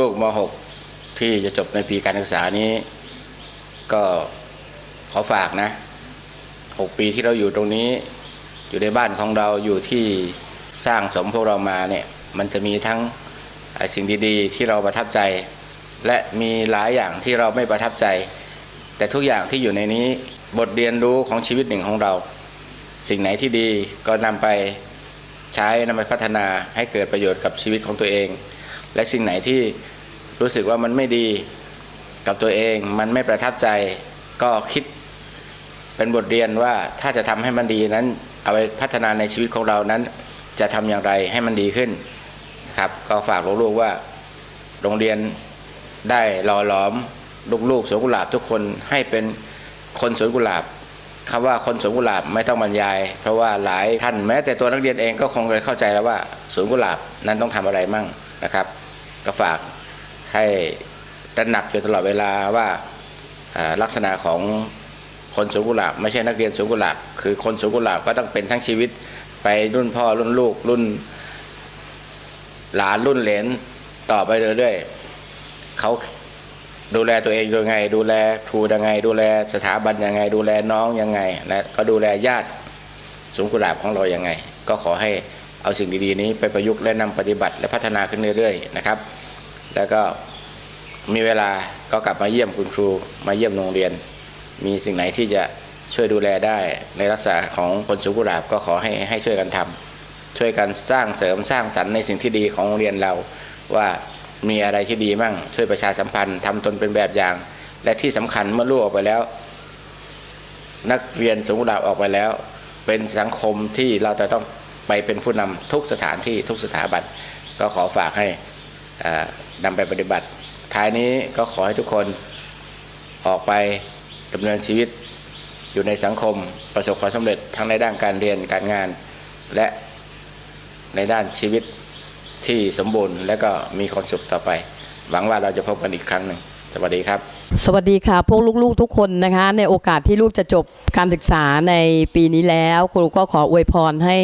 ลูกๆม .6 ที่จะจบในปีการศึกษานี้ ก็ขอฝากนะ 6 ปีที่เราอยู่ตรงนี้ อยู่ในบ้านของเราอยู่ที่สร้างสมพวกเรามาเนี่ย มันจะมีทั้งสิ่งดีๆ ที่เราประทับใจ และมีหลายอย่างที่เราไม่ประทับใจ แต่ทุกอย่างที่อยู่ในนี้บทเรียนรู้ของชีวิตหนึ่งของเรา สิ่งไหนที่ดีก็นำไปใช้นำไปพัฒนาให้เกิดประโยชน์กับชีวิตของตัวเอง และสิ่งไหนที่รู้สึกว่ามันไม่ดีกับตัวเอง มันไม่ประทับใจก็คิดเป็นบทเรียนว่าถ้าจะทำให้มันดีนั้น เอาไปพัฒนาในชีวิตของเรานั้น จะทำอย่างไรให้มันดีขึ้นครับก็ฝากลูกๆว่า โรงเรียนได้หล่อหลอมลูกๆสวนกุหลาบทุกคนให้เป็นคนสวนกุหลาบคำว่าคนสวนกุหลาบไม่ต้องบรรยาย เพราะว่าหลายท่านแม้แต่ตัวนักเรียนเองก็คงจะเข้าใจแล้วว่าสวนกุหลาบนั้นต้องทำอะไรมั่งนะครับ ก็ฝากให้ตระหนักอยู่ตลอดเวลาว่าลักษณะของคนสวนกุหลาบไม่ใช่นักเรียนสวนกุหลาบคือคนสวนกุหลาบก็ต้องเป็นทั้งชีวิตไปรุ่นพ่อรุ่นลูกรุ่นหลานรุ่นเหลนต่อไปเรื่อยๆเขาดูแลตัวเองยังไง ดูแลครูยังไง ดูแลสถาบันยังไง ดูแลน้องยังไงและก็ดูแลญาติสวนกุหลาบของเรายังไง ก็ขอให้ เอาสิ่งดีๆนี้ไปประยุกต์และนำปฏิบัติและพัฒนาขึ้นเรื่อยๆนะครับ แล้วก็มีเวลาก็กลับมาเยี่ยมคุณครูมาเยี่ยมโรงเรียน มีสิ่งไหนที่จะช่วยดูแลได้ในลักษณะของคนสวนกุลาบก็ขอให้ให้ช่วยกันทำช่วยกันสร้างเสริมสร้างสรรค์ในสิ่งที่ดีของโรงเรียนเรา ว่ามีอะไรที่ดีมั่ง ช่วยประชาสัมพันธ์ทำตนเป็นแบบอย่าง และที่สำคัญเมื่อลูกออกไปแล้ว นักเรียนสงกุลาบออกไปแล้ว เป็นสังคมที่เราจะต้อง ไปเป็นผู้นำทุกสถานที่ทุกสถาบันก็ขอฝากให้อ่านำไปปฏิบัติ ท้ายนี้ก็ขอให้ทุกคนออกไปดำเนินชีวิตอยู่ในสังคมประสบความสำเร็จทั้งในด้านการเรียนการงาน และในด้านชีวิตที่สมบูรณ์ และก็มีความสุขต่อไป หวังว่าเราจะพบกันอีกครั้งหนึ่งสวัสดีครับ สวัสดีค่ะ พวกลูกๆทุกคนนะคะ ในโอกาสที่ลูกจะจบการศึกษาในปีนี้แล้ว ครูก็ขออวยพรให้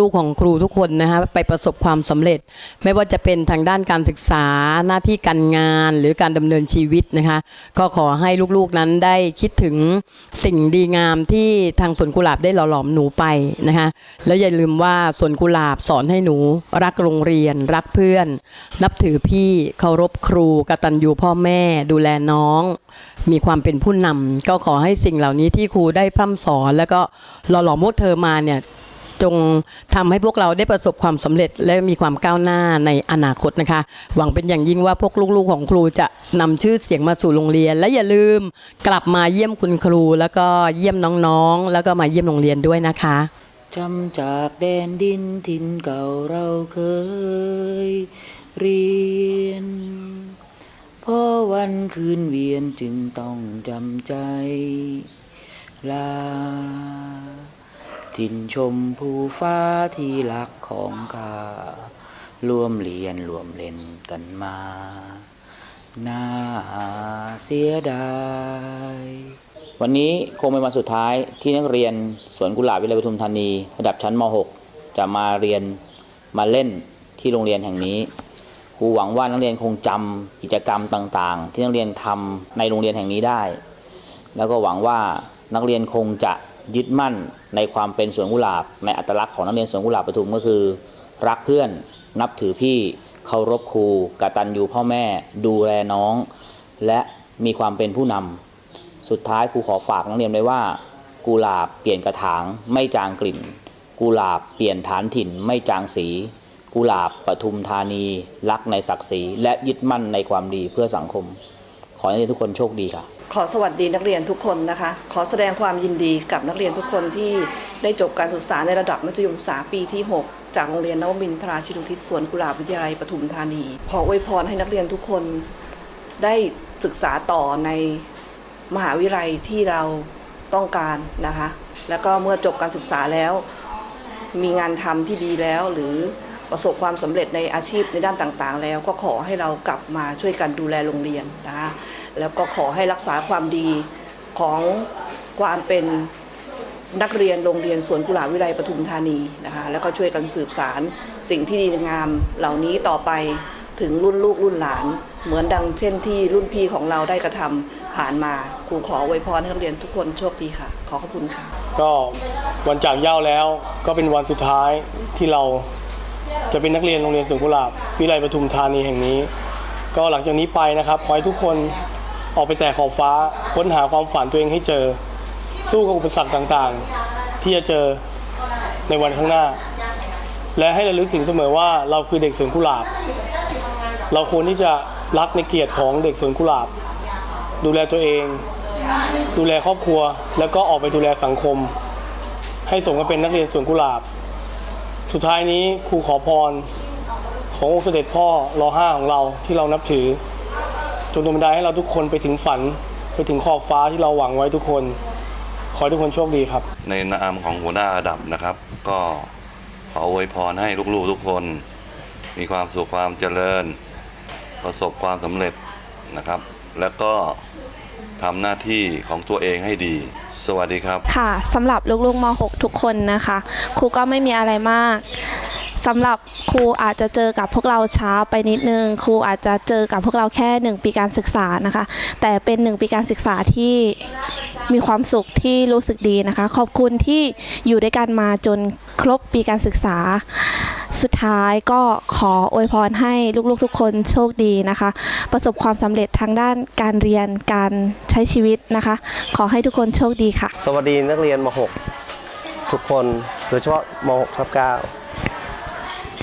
ลูกๆของครูทุกคนนะคะไปประสบความสำเร็จ ไม่ว่าจะเป็นทางด้านการศึกษาหน้าที่การงานหรือการดำเนินชีวิตนะคะ ก็ขอให้ลูกๆนั้นได้คิดถึงสิ่งดีงามที่ทางสวนกุหลาบได้หล่อหลอมหนูไปนะคะแล้วอย่าลืมว่าสวนกุหลาบสอนให้หนูรักโรงเรียน รักเพื่อน นับถือพี่เคารพครูกตัญญูพ่อแม่ดูแลน้องมีความเป็นผู้นำก็ขอให้สิ่งเหล่านี้ที่ครูได้พร่ำสอน แล้วก็หล่อหลอมพวกเธอมาเนี่ยจงทำให้พวกเราได้ประสบความสำเร็จและมีความก้าวหน้าในอนาคตนะคะ หวังเป็นอย่างยิ่งว่าพวกลูกๆของครูจะนำชื่อเสียงมาสู่โรงเรียน และอย่าลืมกลับมาเยี่ยมคุณครู แล้วก็เยี่ยมน้องๆ แล้วก็มาเยี่ยมโรงเรียนด้วยนะคะจำจากแดนดินถิ่นเก่าเราเคยเรียน พอวันคืนเวียนจึงต้องจำใจ ลา ถิ่นชมภูฟ้าที่รักของข้ารวมเรียนรวมเล่นกันมา น่าเสียดาย วันนี้คงเป็นวันสุดท้ายที่นักเรียนสวนกุหลาบวิทยาลัยปทุมธานี ระดับชั้นม .6 จะมาเรียนมาเล่นที่โรงเรียนแห่งนี้ ครูหวังว่านักเรียนคงจำกิจกรรมต่างๆ ที่นักเรียนทำในโรงเรียนแห่งนี้ได้ แล้วก็หวังว่านักเรียนคงจะยึดมั่นในความเป็นสวนกุหลาบ ในอัตลักษณ์ของนักเรียนสวนกุหลาบปทุมก็คือ รักเพื่อนนับถือพี่เคารพครูกตัญญูพ่อแม่ ดูแลน้อง และมีความเป็นผู้นำสุดท้ายครูขอฝากนักเรียนไว้ว่า กุหลาบเปลี่ยนกระถางไม่จางกลิ่น กุหลาบเปลี่ยนฐานถิ่นไม่จางสี กุหลาบปทุมธานีรักในศักดิ์ศรีและยึดมั่นในความดีเพื่อสังคม ขอให้นักเรียนทุกคนโชคดีค่ะ ขอสวัสดีนักเรียนทุกคนนะคะ ขอแสดงความยินดีกับนักเรียนทุกคนที่ได้จบการศึกษาในระดับมัธยมศึกษาปีที่ 6 จากโรงเรียนนวมินทราชินุทิศสวนกุหลาบวิทยาลัยปทุมธานี ขออวยพรให้นักเรียนทุกคนได้ศึกษาต่อในมหาวิทยาลัยที่เราต้องการนะคะ แล้วก็เมื่อจบการศึกษาแล้ว มีงานทำที่ดีแล้วหรือ ประสบความสำเร็จในอาชีพในด้านต่างๆ แล้วก็ขอให้เรากลับมาช่วยกันดูแลโรงเรียนนะคะแล้วก็ขอให้รักษาความดีของความเป็นนักเรียนโรงเรียนสวนกุหลาบวิไลปทุมธานีนะคะแล้วก็ช่วยกันสืบสารสิ่งที่ดีงามเหล่านี้ต่อไปถึงรุ่นลูกรุ่นหลาน เหมือนดังเช่นที่รุ่นพี่ของเราได้กระทำผ่านมาครูขออวยพรให้นักเรียนทุกคนโชคดีค่ะ ขอขอบคุณค่ะ ก็วันจากเย้าแล้วก็เป็นวันสุดท้ายที่เรา จะเป็นนักเรียนโรงเรียนสวนกุหลาบวิไลปทุมธานีแห่งนี้ ก็หลังจากนี้ไปนะครับขอให้ทุกคนออกไปแต่ขอบฟ้าค้นหาความฝันตัวเองให้เจอ สู้กับอุปสรรคต่างๆ ที่จะเจอในวันข้างหน้า และให้ระลึกถึงเสมอว่าเราคือเด็กสวนกุหลาบ เราควรที่จะรักในเกียรติของเด็กสวนกุหลาบ ดูแลตัวเอง ดูแลครอบครัว แล้วก็ออกไปดูแลสังคม ให้สมกับเป็นนักเรียนสวนกุหลาบ สุดท้ายนี้ครูขอพรขององค์เสด็จพ่อรอห้าของเราที่เรานับถือ จงดลบันดาลให้เราทุกคนไปถึงฝันไปถึงขอบฟ้าที่เราหวังไว้ทุกคน ขอให้ทุกคนโชคดีครับ ในนามของหัวหน้าระดับนะครับ ก็ขออวยพรให้ลูกๆทุกคน มีความสุขความเจริญ ประสบความสำเร็จนะครับ แล้วก็ ทำหน้าที่ของตัวเองให้ดี สวัสดีครับ ค่ะสำหรับลูกๆม .6 ทุกคนนะคะ ครูก็ไม่มีอะไรมาก สำหรับครูอาจจะเจอกับพวกเราช้าไปนิดนึง ครูอาจจะเจอกับพวกเราแค่ 1 ปีการศึกษานะคะ แต่เป็น 1 ปีการศึกษาที่มีความสุขที่รู้สึกดีนะคะ ขอบคุณที่อยู่ด้วยกันมาจนครบปีการศึกษา สุดท้ายก็ขออวยพรให้ลูกๆทุกคนโชคดีนะคะ ประสบความสำเร็จทางด้านการเรียนการใช้ชีวิตนะคะ ขอให้ทุกคนโชคดีค่ะ สวัสดีนักเรียนม .6 ทุกคนโดยเฉพาะม .6 ทับ9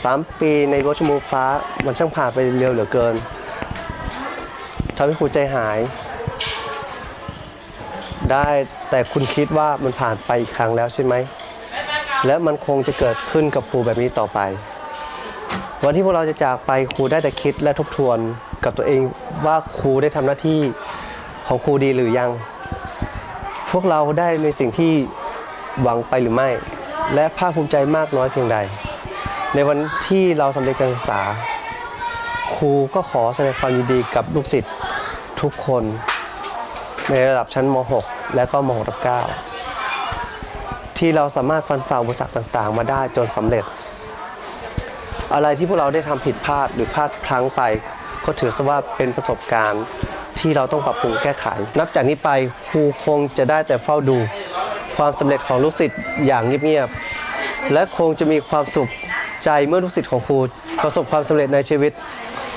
สามปีในรั้วชั่วโมงฟ้า มันช่างผ่านไปเร็วเหลือเกินทำให้ครูใจหาย ได้แต่คุณคิดว่ามันผ่านไปอีกครั้งแล้วใช่ไหม และมันคงจะเกิดขึ้นกับครูแบบนี้ต่อไป วันที่พวกเราจะจากไปครูได้แต่คิดและทบทวนกับตัวเองว่าครูได้ทำหน้าที่ของครูดีหรือยัง พวกเราได้ในสิ่งที่หวังไปหรือไม่ และภาคภูมิใจมากน้อยเพียงใด ในวันที่เราสำเร็จการศึกษา ครูก็ขอแสดงความยินดีกับลูกศิษย์ทุกคน ในระดับชั้นม .6 และก็ม .6 ทับ9ที่เราสามารถฟันฝ่าอุปสรรคต่างๆ มาได้จนสำเร็จ อะไรที่พวกเราได้ทำผิดพลาดหรือพลาดพลั้งไป ก็ถือซะว่าเป็นประสบการณ์ที่เราต้องปรับปรุงแก้ไข นับจากนี้ไปครูคงจะได้แต่เฝ้าดู ความสำเร็จของลูกศิษย์อย่างเงียบๆและคงจะมีความสุข ใจเมื่อลูกศิษย์ของครูประสบความสำเร็จในชีวิต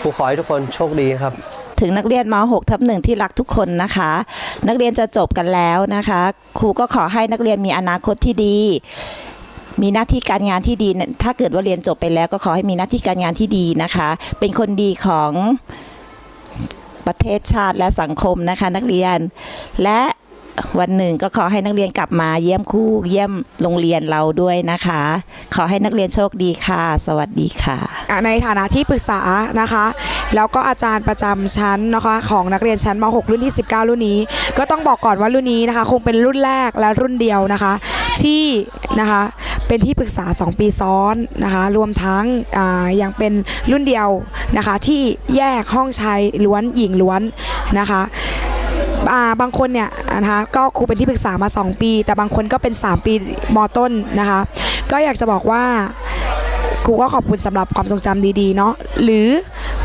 ครูขอให้ทุกคนโชคดีครับถึงนักเรียนม .6 ทับหนึ่งที่รักทุกคนนะคะ นักเรียนจะจบกันแล้วนะคะ ครูก็ขอให้นักเรียนมีอนาคตที่ดี มีหน้าที่การงานที่ดี ถ้าเกิดว่าเรียนจบไปแล้วก็ขอให้มีหน้าที่การงานที่ดีนะคะ เป็นคนดีของประเทศชาติและสังคมนะคะ นักเรียน และ วันหนึ่งก็ขอให้นักเรียนกลับมาเยี่ยมครูเยี่ยมโรงเรียนเราด้วยนะคะ ขอให้นักเรียนโชคดีค่ะ สวัสดีค่ะ อะในฐานะที่ปรึกษานะคะ แล้วก็อาจารย์ประจำชั้นนะคะของนักเรียนชั้นม .6 รุ่นที่ 19 รุ่นนี้ ก็ต้องบอกก่อนว่ารุ่นนี้นะคะ คงเป็นรุ่นแรกและรุ่นเดียวนะคะ ที่นะคะเป็นที่ปรึกษา 2 ปีซ้อนนะคะ รวมทั้งอ่ายังเป็นรุ่นเดียวนะคะ ที่แยกห้องชายล้วนหญิงล้วนนะคะ อ่าบางคนเนี่ยนะคะก็ครูเป็นที่ปรึกษามา 2 ปี แต่บางคนก็เป็น 3 ปีมต้นนะคะ ก็อยากจะบอกว่าครูก็ขอบคุณสำหรับความทรงจำดีๆเนาะหรือ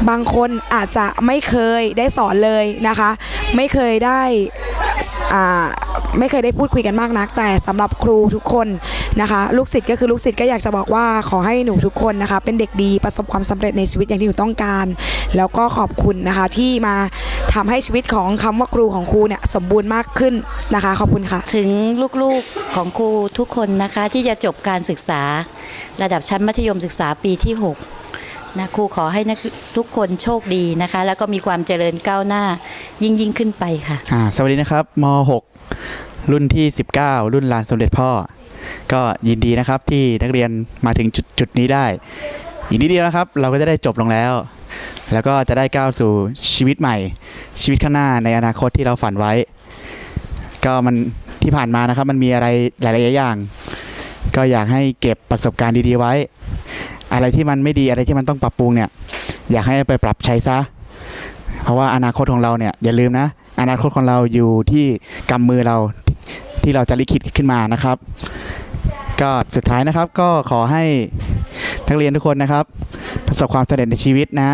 บางคนอาจจะไม่เคยได้สอนเลยนะคะ ไม่เคยได้อ่าไม่เคยได้พูดคุยกันมากนัก แต่สำหรับครูทุกคน นะคะ ลูกศิษย์ก็คือลูกศิษย์ก็อยากจะบอกว่าขอให้หนูทุกคนนะคะ เป็นเด็กดีประสบความสำเร็จในชีวิตอย่างที่หนูต้องการ แล้วก็ขอบคุณนะคะที่มาทำให้ชีวิตของคำว่าครูของครูเนี่ยสมบูรณ์มากขึ้นนะคะ ขอบคุณค่ะ ถึงลูกๆของครูทุกคนนะคะที่จะจบการศึกษา ระดับชั้นมัธยมศึกษาปีที่ 6นะครูขอให้นักทุกคนโชคดีนะคะ แล้วก็มีความเจริญก้าวหน้ายิ่งยิ่งขึ้นไปค่ะอ่าสวัสดีนะครับม .6 รุ่นที่ 19 รุ่นลานสมเด็จพ่อ ก็ยินดีนะครับที่นักเรียนมาถึงจุดจุดนี้ได้ อีกนิดเดียวนะครับ เราก็จะได้จบลงแล้ว แล้วก็จะได้ก้าวสู่ชีวิตใหม่ ชีวิตข้างหน้าในอนาคตที่เราฝันไว้ ก็มันที่ผ่านมานะครับ มันมีอะไรหลาย ๆ อย่าง ก็อยากให้เก็บประสบการณ์ดี ๆ ไว้ อะไรที่มันไม่ดีอะไรที่มันต้องปรับปรุงเนี่ย อยากให้ไปปรับใช้ซะ เพราะว่าอนาคตของเราเนี่ยอย่าลืมนะ อนาคตของเราอยู่ที่กำมือเรา ที่เราจะลิขิตขึ้นมานะครับ ก็สุดท้ายนะครับก็ขอให้นักเรียนทุกคนนะครับ ประสบความสำเร็จในชีวิตนะ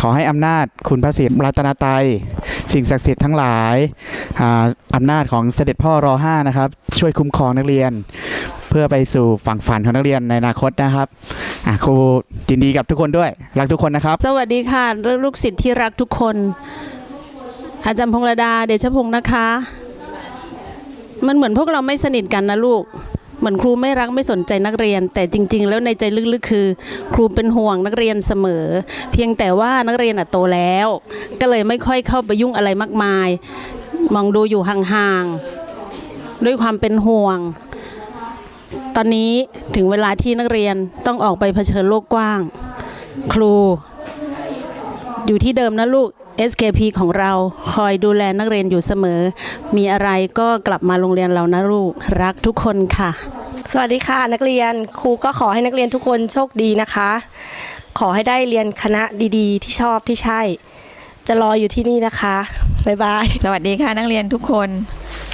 ขอให้อำนาจคุณพระศรีรัตนตรัยสิ่งศักดิ์สิทธิ์ทั้งหลายอ่าอำนาจของเสด็จพ่อรอห้านะครับ ช่วยคุ้มครองนักเรียน เพื่อไปสู่ฝั่งฝันของนักเรียนในอนาคตนะครับอะครูยินดีกับทุกคนด้วย รักทุกคนนะครับ สวัสดีค่ะลูกศิษย์ที่รักทุกคน อาจารย์พงษ์ระดาเดชพงศ์นะคะ มันเหมือนพวกเราไม่สนิทกันนะลูก เหมือนครูไม่รักไม่สนใจนักเรียน แต่จริง ๆ แล้วในใจลึกๆคือ ครูเป็นห่วงนักเรียนเสมอ เพียงแต่ว่านักเรียนอะโตแล้ว ก็เลยไม่ค่อยเข้าไปยุ่งอะไรมากมาย มองดูอยู่ห่างๆด้วยความเป็นห่วง ตอนนี้ถึงเวลาที่นักเรียนต้องออกไปเผชิญโลกกว้าง ครู อยู่ที่เดิมนะลูก SKP ของเราคอยดูแลนักเรียนอยู่เสมอ มีอะไรก็กลับมาโรงเรียนเรานะลูก รักทุกคนค่ะ สวัสดีค่ะนักเรียนครูก็ขอให้นักเรียนทุกคนโชคดีนะคะ ขอให้ได้เรียนคณะดีๆ ที่ชอบที่ใช่ จะรออยู่ที่นี่นะคะบ๊ายบายสวัสดีค่ะนักเรียนทุกคน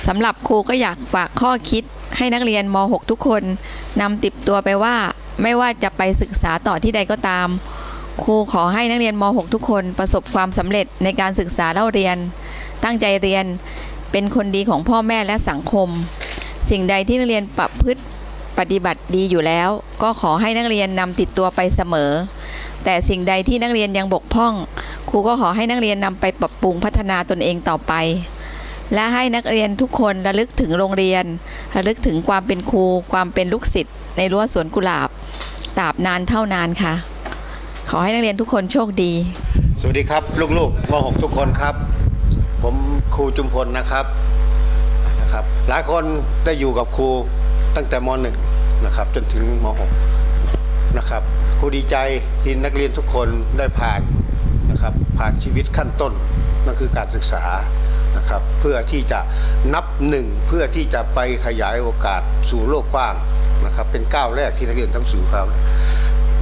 สำหรับครูก็อยากฝากข้อคิดให้นักเรียนม .6 ทุกคนนำติดตัวไปว่าไม่ว่าจะไปศึกษาต่อที่ใดก็ตาม ครูขอให้นักเรียนม .6 ทุกคนประสบความสำเร็จในการศึกษาเล่าเรียน ตั้งใจเรียนเป็นคนดีของพ่อแม่และสังคม สิ่งใดที่นักเรียนประพฤติปฏิบัติดีอยู่แล้ว ก็ขอให้นักเรียนนำติดตัวไปเสมอ แต่สิ่งใดที่นักเรียนยังบกพร่อง ครูก็ขอให้นักเรียนนำไปปรับปรุงพัฒนาตนเองต่อไป และให้นักเรียนทุกคนระลึกถึงโรงเรียน ระลึกถึงความเป็นครู ความเป็นลูกศิษย์ในรั้วสวนกุหลาบตราบนานเท่านานค่ะ ขอให้นักเรียนทุกคนโชคดี สวัสดีครับ ลูกๆม .6 ทุกคนครับ ผมครูจุมพลนะครับนะครับ หลายคนได้อยู่กับครูตั้งแต่ม .1 นะครับ จนถึงม .6 นะครับครูดีใจที่นักเรียนทุกคนได้ผ่านนะครับผ่านชีวิตขั้นต้นนั่นคือการศึกษานะครับเพื่อที่จะนับหนึ่งเพื่อที่จะไปขยายโอกาสสู่โลกกว้างนะครับเป็นก้าวแรกที่นักเรียนต้องสู่ครับ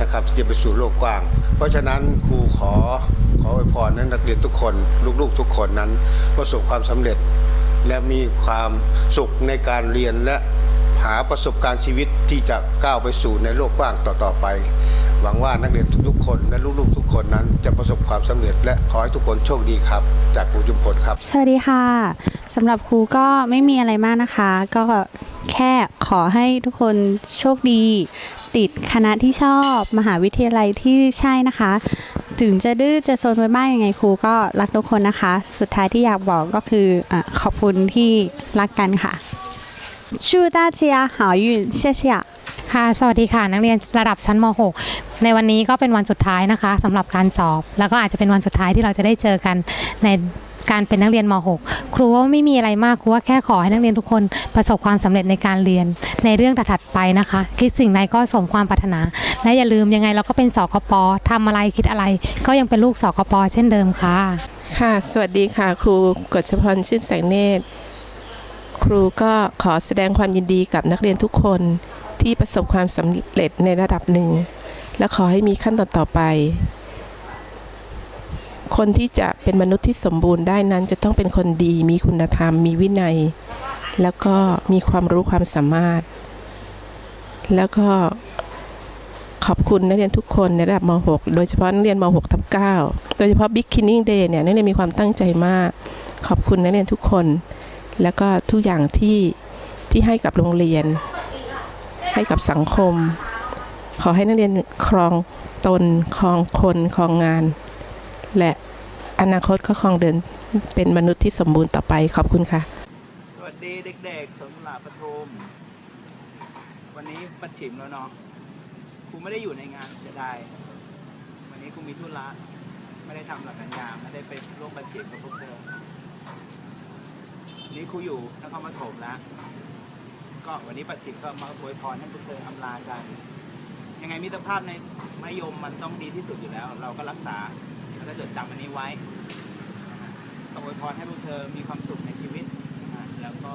นะครับที่จะไปสู่โลกกว้าง เพราะฉะนั้นครูขอขออวยพรนั้นนักเรียนทุกคนลูกๆทุกคนนั้นประสบความสำเร็จ และมีความสุขในการเรียนและหาประสบการณ์ชีวิตที่จะก้าวไปสู่ในโลกกว้างต่อๆไป หวังว่านักเรียนทุกๆคนและลูกๆทุกคนนั้นจะประสบความสำเร็จ และขอให้ทุกคนโชคดีครับ จากครูจุมพลครับ สวัสดีค่ะสำหรับครูก็ไม่มีอะไรมากนะคะ ก็แค่ขอให้ทุกคนโชคดี ติดคณะที่ชอบมหาวิทยาลัยที่ใช่นะคะ ถึงจะดื้อจะโซนไปบ้างยังไงครูก็รักทุกคนนะคะ สุดท้ายที่อยากบอกก็คืออขอบคุณที่รักกันค่ะชูตาเชียหายุ่นเชียเชียค่ะ สวัสดีค่ะ นักเรียนระดับชั้นม .6 ในวันนี้ก็เป็นวันสุดท้ายนะคะ สำหรับการสอบ แล้วก็อาจจะเป็นวันสุดท้ายที่เราจะได้เจอกันในการเป็นนักเรียนม .6 ครูว่าไม่มีอะไรมากครูว่าแค่ขอให้นักเรียนทุกคนประสบความสำเร็จในการเรียน ในเรื่องถัดๆไปนะคะ คิดสิ่งใดก็สมความปรารถนา และอย่าลืมยังไงเราก็เป็นสกปทำอะไรคิดอะไร ก็ยังเป็นลูกสกปเช่นเดิมค่ะ ค่ะ สวัสดีค่ะ ครูกฎชพรชื่นแสงเนตร ครูก็ขอแสดงความยินดีกับนักเรียนทุกคนที่ประสบความสำเร็จในระดับหนึ่ง และขอให้มีขั้นตอนต่อไป คนที่จะเป็นมนุษย์ที่สมบูรณ์ได้นั้นจะต้องเป็นคนดี มีคุณธรรม มีวินัย แล้วก็มีความรู้ความสามารถ แล้วก็ขอบคุณนักเรียนทุกคนในระดับม .6 โดยเฉพาะนักเรียนม .6 ทับ9โดยเฉพาะ Big Kinning Day เนี่ยนักเรียนมีความตั้งใจมาก ขอบคุณนักเรียนทุกคน แล้วก็ทุกอย่างที่ที่ให้กับโรงเรียน ให้กับสังคม ขอให้นักเรียนครองตนครองคนครองงาน และอนาคตก็ครองเดินเป็นมนุษย์ที่สมบูรณ์ต่อไปขอบคุณค่ะ ดีเด็กๆสวนกุหลาบปทุมวันนี้ปัดฉิมแล้วเนาะครูไม่ได้อยู่ในงานเสียดายวันนี้ครูมีธุระไม่ได้ทำหลักการยามไม่ได้ไปร่วมปัดฉิมกับพวกเธอวันนี้ครูอยู่นครปฐมแล้วก็วันนี้ปัดฉิมก็มาอวยพรให้พวกเธออำลากัน ยังไงมิตรภาพในมยมมันต้องดีที่สุดอยู่แล้ว เราก็รักษาแล้วก็จดจำอันนี้ไว้ก็อวยพรให้พวกเธอมีความสุข ก็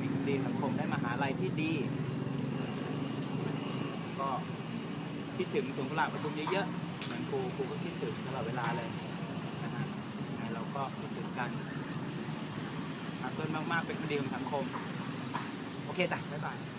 มีคดีสังคมได้มหาลัยที่ดี ก็คิดถึงสวนกุหลาบปทุมเยอะๆเหมือนครูครูก็คิดถึงตลอดเวลาเลยนะฮะเราก็คิดถึงกันรักเพื่อนมากๆเป็นคนดีของสังคม โอเคจ้ะบ๊ายบาย